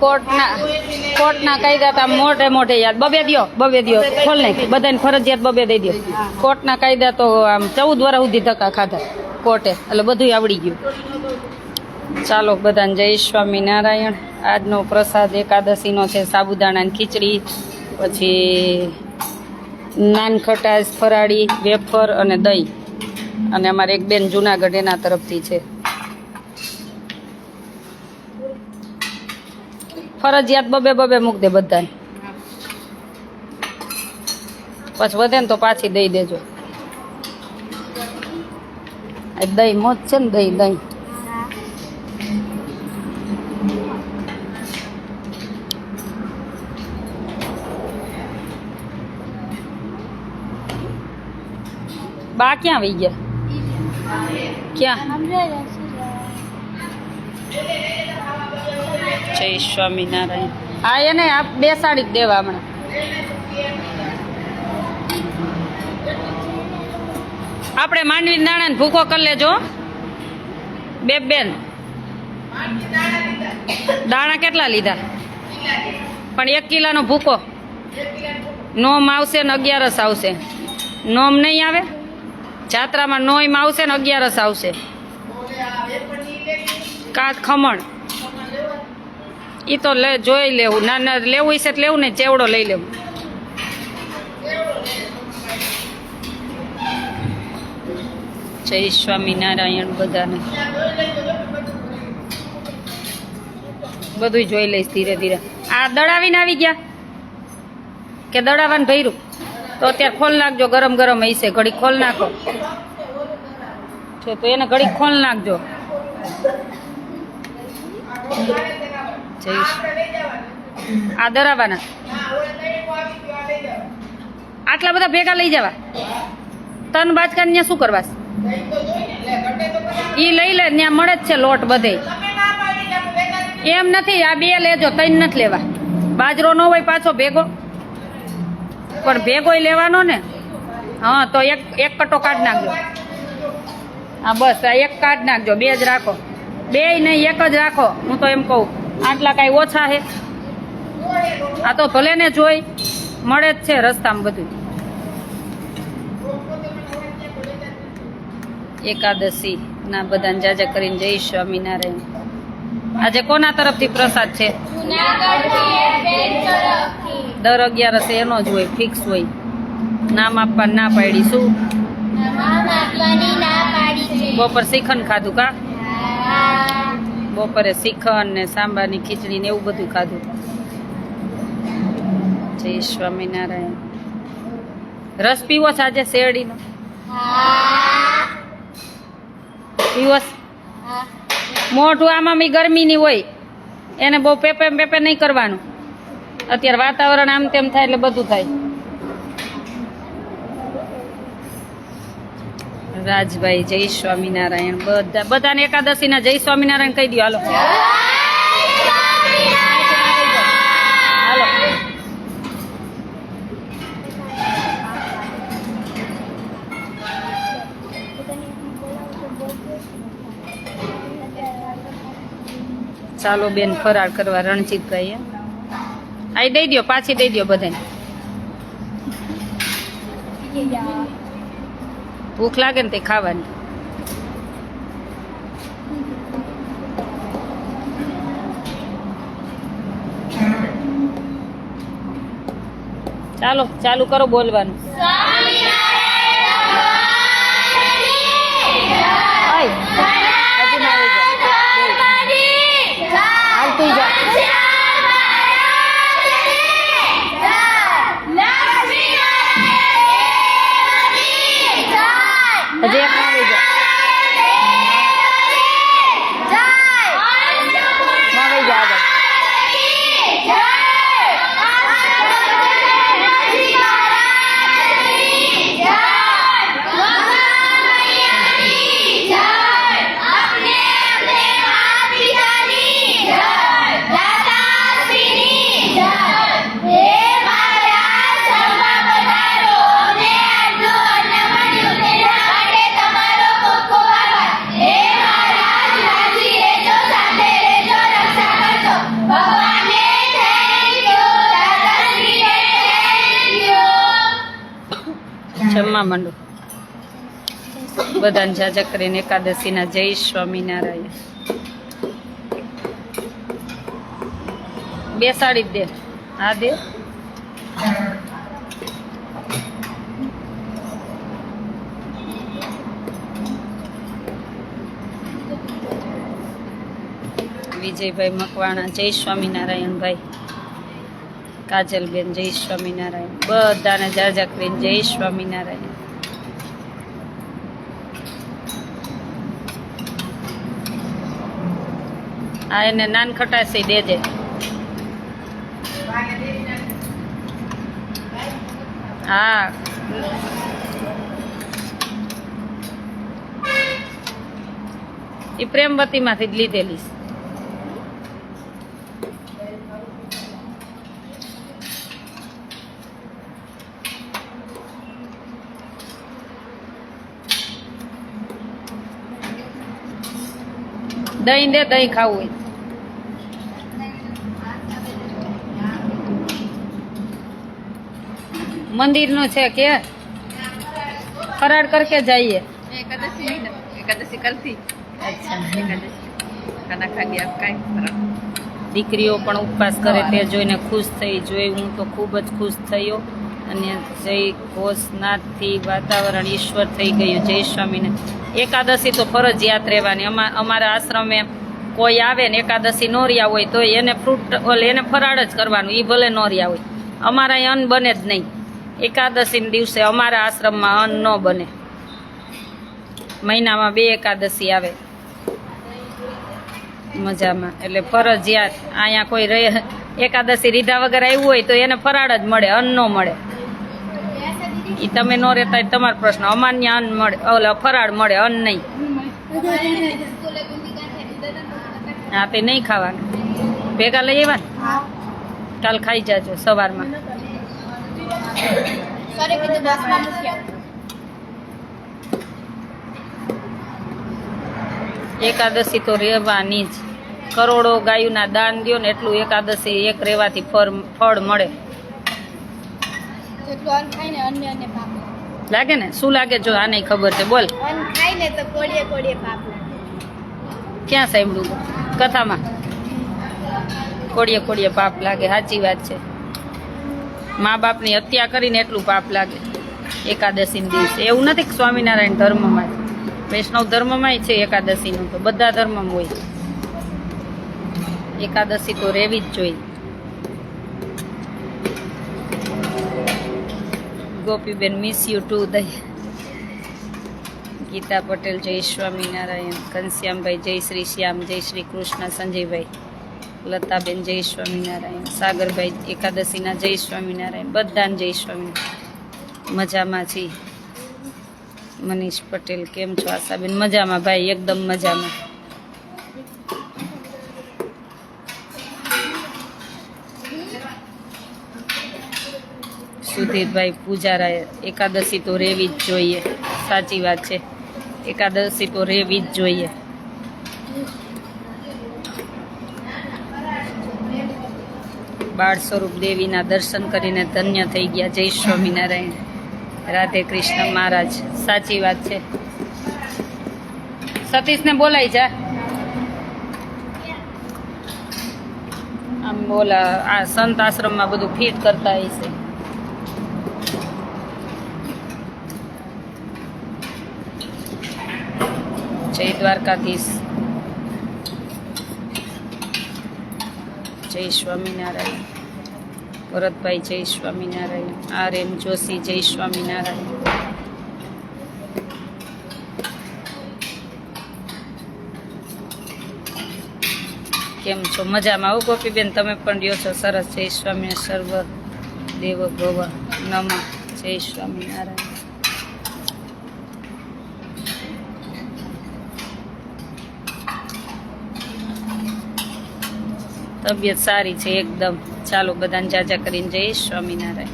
કોર્ટના કોર્ટના કાયદા તા મોટે મોટે યાદ બબે દ્યો બબે દ્યો. ખોલ નહીં બધાને ફરજિયાત બબે દઈ દો કોર્ટના કાયદા તો આમ ચૌદ વર્ષ સુધી ધક્કા ખાધા કોર્ટે એટલે બધું આવડી ગયું. ચાલો, બધાને જય સ્વામિનારાયણ. આજનો પ્રસાદ એકાદશીનો છે સાબુદાણાની ખીચડી, પછી નાન ખટાશ ફરાળી, વેફર અને દહીં. અને અમારે એક બેન જુનાગઢ એના તરફથી છે. ફરજિયાત બબે બબે મૂક દે બધાને. પછી વધે ને તો પાછી દઈ દેજો. આ દહીં મોજ છે ને દહીં દહીં. બા ક્યાં વહી ગયા? ક્યાં? જય સ્વામિનારાયણ. હા એને આપ બેસાડી દેવા હમણાં. આપણે માંડવી દાણા ભૂકો કરી લેજો. બે બેન. દાણા કેટલા લીધા? પણ એક કિલાનો ભૂકો. નોમ આવશે ને અગિયારસ આવશે. નોમ નહીં આવે? જાત્રામાં નોમ આવશે ને અગિયારસ આવશે. કાચ ખમણ. એ તો લે, જોઈ લેવું. ના ના, લેવું તો લેવું ને, ચેવડો લઈ લેવું. જય સ્વામિનારાયણ બધાને. બધું જોઈ લઈશ ધીરે ધીરે. આ દડાવીને આવી ગયા? કે દડાવાનું ભર્યું? તો અત્યારે ખોલ નાખજો, ગરમ ગરમ હશે ઘડી ખોલ નાખો. છે તો એને ઘડી ખોલ નાખજો. જય આ દરાવાના આટલા બધા ભેગા લઈ જવા. તન બાજકા ત્યાં શું કરવા ઈ લઈ લે ત્યાં મળે જ છે લોટ બધે. એમ નથી, આ બે લેજો ત્રણ નથી લેવા. બાજરો ન હોય પાછો ભેગો. પણ ભેગોય લેવાનો ને. હા, તો એક એક કટો કાઢ નાખજો. હા, બસ, આ એક કાઢ નાખજો, બે જ રાખો. બે નહીં, એક જ રાખો, હું તો એમ કહું. આટલા કાંઈ ઓછા છે આ તો ભલે ને જોઈ મળે જ છે રસ્તામાં બધું. એકાદશી ના બધાને જાજા કરીને જય સ્વામિનારાયણ. આજે કોના તરફથી પ્રસાદ છે? દર અગિયારસે એનો જ હોય ફિક્સ હોય. નામ આપવા ના પાડી શું? બપોર શ્રીખંડ ખાધું કા? બપોરે શ્રીખંડ ને સાંબારની ખીચડી ને એવું બધું ખાધું. જય સ્વામિનારાયણ. રસ પીવો છે આજે શેરડીનો? પીવો મોટું આમાં બી ગરમીની હોય. એને બહુ પેપે પેપે નહીં કરવાનું. અત્યારે વાતાવરણ આમ તેમ થાય એટલે બધું થાય. રાજભાઈ જય સ્વામિનારાયણ. બધા બધાને એકાદશીના જય સ્વામિનારાયણ કહી દો હાલો. હાલો ચાલો બેન ફરાળ કરવા રણજીતભાઈ આ દઈ દો પાછી દઈ દો બધાને. ભૂખ લાગે ને તે ખાવાની. ચાલો ચાલુ કરો બોલવાનું. માંડો. બધાને જાજા કરીને એકાદશીના જય સ્વામિનારાયણ. બેસાડી દે. હા, દે. વિજયભાઈ મકવાણા, જય સ્વામિનારાયણ ભાઈ. કાજલબેન, જય સ્વામિનારાયણ. બધાને જાજા કરીને જય સ્વામિનારાયણ. આ એને નાન ખટાસી દેજે. હા. એ પ્રેમવતી માંથી જ લીધેલી. દહીં દે, દહીં ખાવું હોય. મંદિરનું છે કે ફરાળ કરકે જઈએ. એકાદશી અચ્છા. દીકરીઓ પણ ઉપવાસ કરે તે જોઈને ખુશ થઈ. જોઈ હું તો ખૂબ જ ખુશ થયો. અને જય ઘોષનાથથી વાતાવરણ ઈશ્વર થઈ ગયું. જય સ્વામીને એકાદશી તો ફરજિયાત રહેવાની. અમા અમારા આશ્રમે કોઈ આવે ને એકાદશી નોરિયા હોય તો એને ફ્રૂટ એને ફરાળ જ કરવાનું. એ ભલે નોરિયા હોય. અમારા અન્ન બને જ નહીં. એકાદશીના દિવસે અમારા આશ્રમમાં અન્ન ન બને. મહિનામાં બે એકાદશી આવે. મજામાં. એટલે ફરજિયાત. અહીંયા કોઈ રહે એકાદશી રીધા વગર આવ્યું હોય તો એને ફરાળ જ મળે અન્ન ન મળે. એ તમે ન રહેતા હોય તમારો પ્રશ્ન. અમાન્ય અન્ન મળે ઓલે ફરાળ મળે અન્ન નહીં. હા તે નહીં ખાવાનું. ભેગા લઈ આવ્યા કાલ ખાઈ જાજો સવારમાં. એકાદશી તો રહેવાની જ. કરોડો ગાયુના દાન દ્યો ને એટલું એકાદશી એક રહેવાથી ફળ ફળ મળે. લાગે ને? શું લાગે? જો આ નહીં ખબર છે બોલ. ક્યાં સાંભળ્યું? કથામાં. કોડીએ કોડીએ પાપ લાગે સાચી વાત છે. મા બાપની હત્યા કરીને એટલું પાપ લાગે. એકાદશીના દિવસે. એવું નથી કે સ્વામિનારાયણ ધર્મમાં વૈષ્ણવ ધર્મમાંય છે એકાદશીનું તો. બધા ધર્મમાં હોય એકાદશી તો રહેવી જ જોઈએ. ગોપીબેન મિસ યુ ટુ દય ગીતા પટેલ, જય સ્વામિનારાયણ. ઘનશ્યામભાઈ, જય શ્રી શ્યામ, જય શ્રી કૃષ્ણ, સંજયભાઈ. લતાબેન, જય સ્વામિનારાયણ, સાગરભાઈ એકાદશીના, જય સ્વામિનારાયણ, બધાને જય સ્વામિનારાયણ. મજામાં છી? મનીષ પટેલ, કેમ છો? આશાબેન, મજામાં? ભાઈ, એકદમ મજામાં. સુધીરભાઈ પૂજારાએ એકાદશી તો રહેવી જ જોઈએ. સાચી વાત છે. એકાદશી તો રહેવી જ જોઈએ. બાળ સ્વરૂપ દેવીના દર્શન કરીને ધન્ય થઈ ગયા. જય સ્વામિનારાયણ. રાધે કૃષ્ણ મહારાજ. સાચી વાત છે. સતીશને બોલાય જા. આમ બોલા, આ સંત આશ્રમમાં બધું ફિટ કરતા હશે જય દ્વારકાધીશ. જય સ્વામિનારાયણ. ભરતભાઈ જય સ્વામિનારાયણ. આર એમ જોશી જય સ્વામિનારાયણ. કેમ છો? મજામાં આવું ગોપીબેન? તમે પણ રહ્યો છો? સરસ. જય સ્વામિનારાયણ. સર્વ દેવ ભવ નમ. જય સ્વામિનારાયણ. તબિયત સારી છે એકદમ. ચાલો બધાને જાજા કરીને જઈશ સ્વામિનારાયણ.